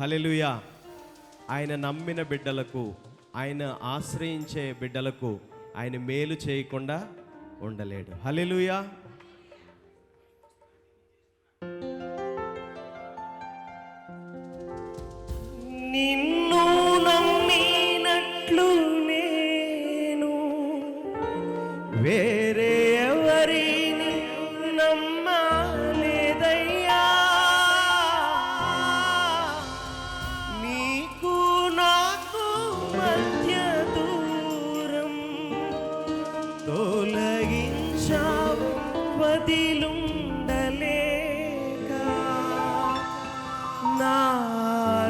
Hallelujah ఆయన నమ్మిన బిడ్డలకు ఆయన ఆశ్రయించే బిడ్డలకు ఆయన మేలు చేయకుండా ఉండలేడు. హలెలుయా నిన్ను నమ్మినట్లు నేను వేరే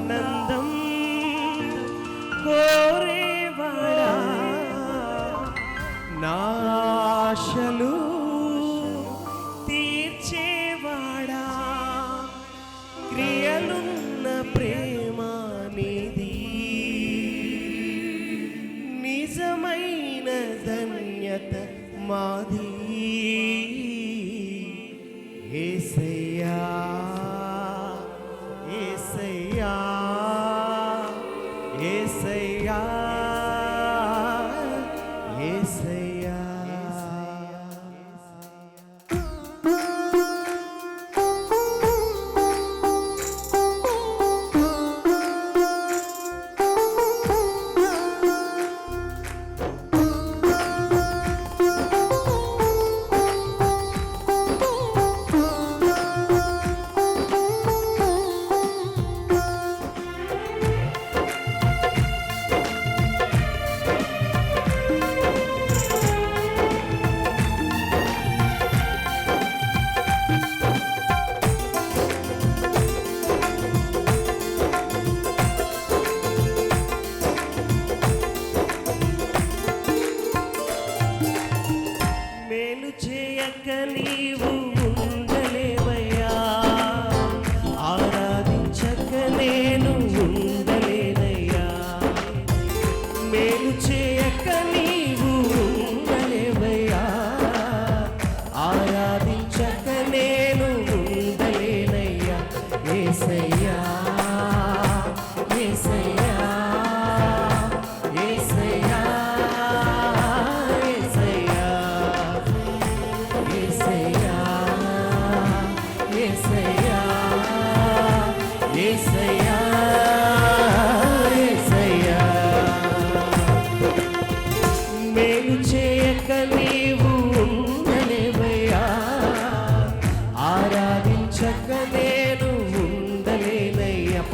ఆనందం కోరేవాడా నాశలు తీర్చేవాడా క్రియలున్న ప్రేమ నిధి నిజమైన ధన్యత మాది. ఏసయ్యా.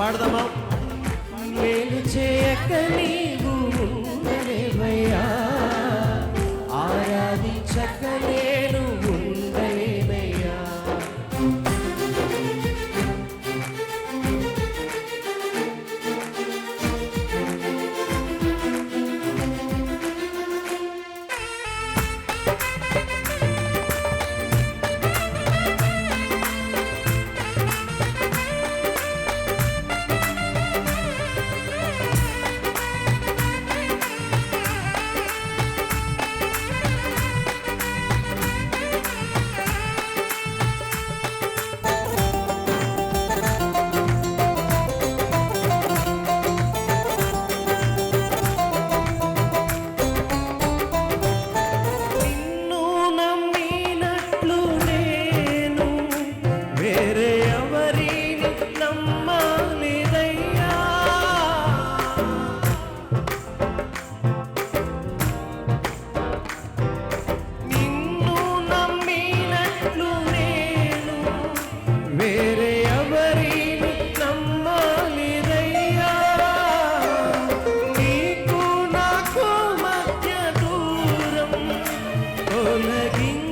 పాడదామా? మేలు చేయక నీవు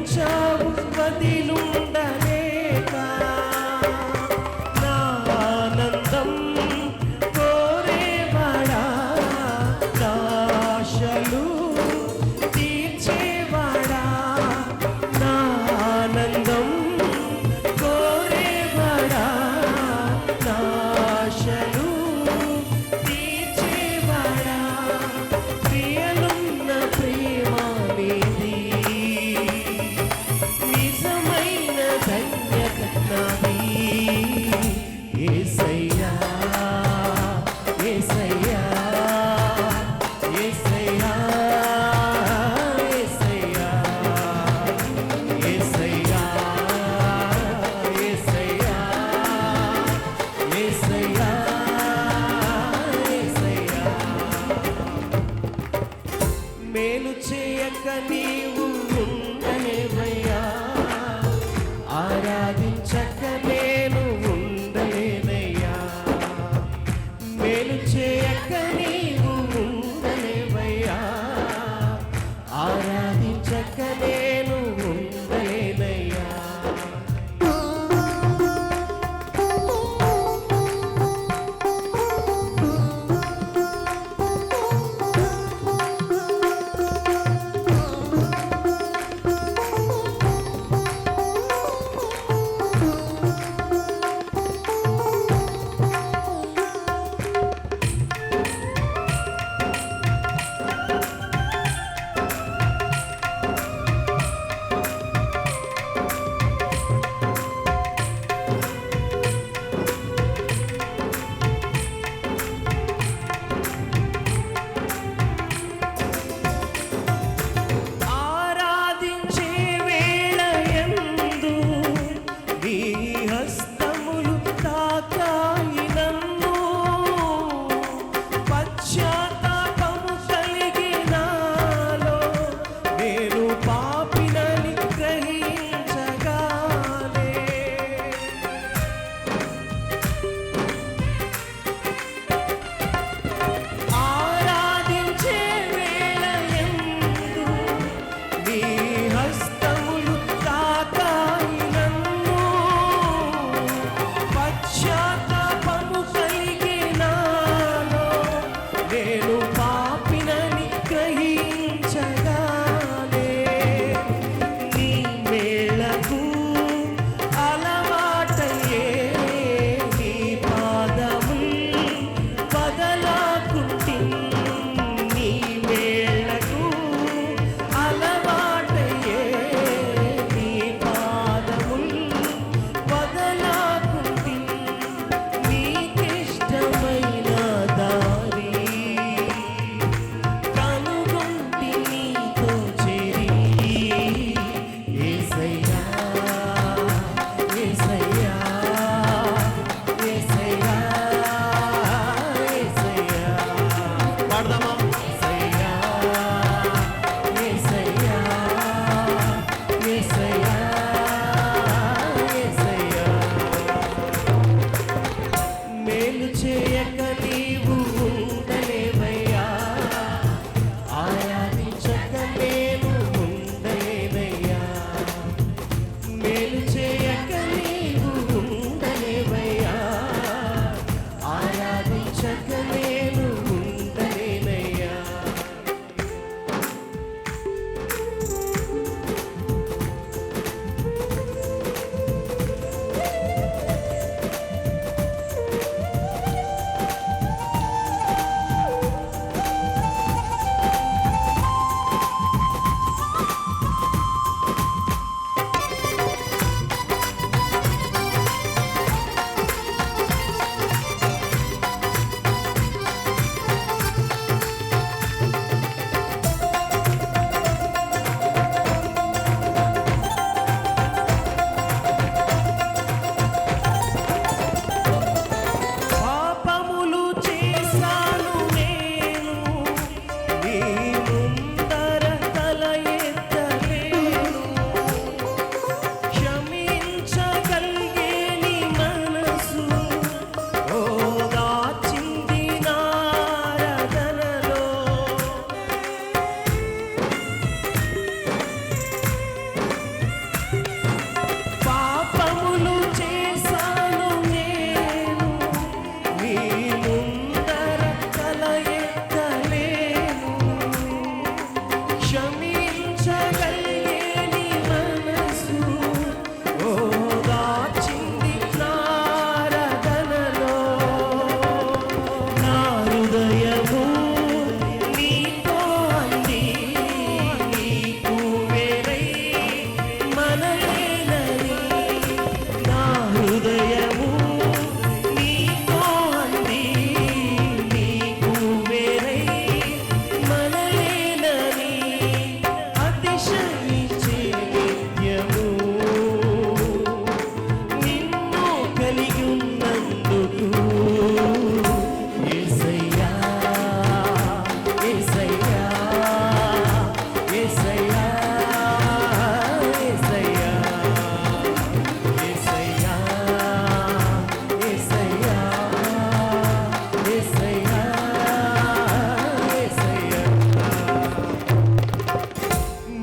ചാവും പതിലും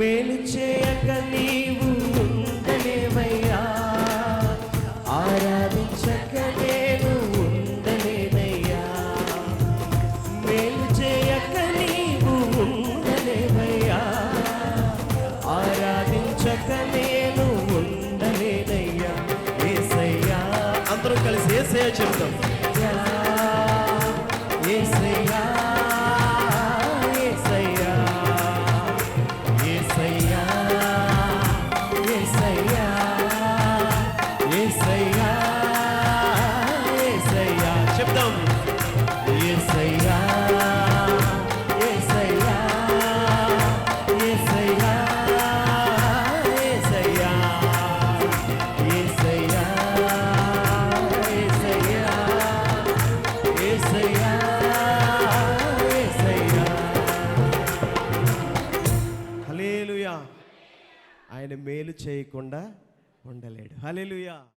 మేలు చేయక నీవు ఉండలేవయ్యా. ఆరాధించక నేను ఉండలేదయ్యా. మేలు చేయక నీవు ఉండలేవయ్యా ఆరాధించక నేను ఉండలేదయ్యా. ఏసయ్యా. చెప్తాం. ఏసయ్య. చేయకుండా ఉండలేడు. హల్లెలూయా.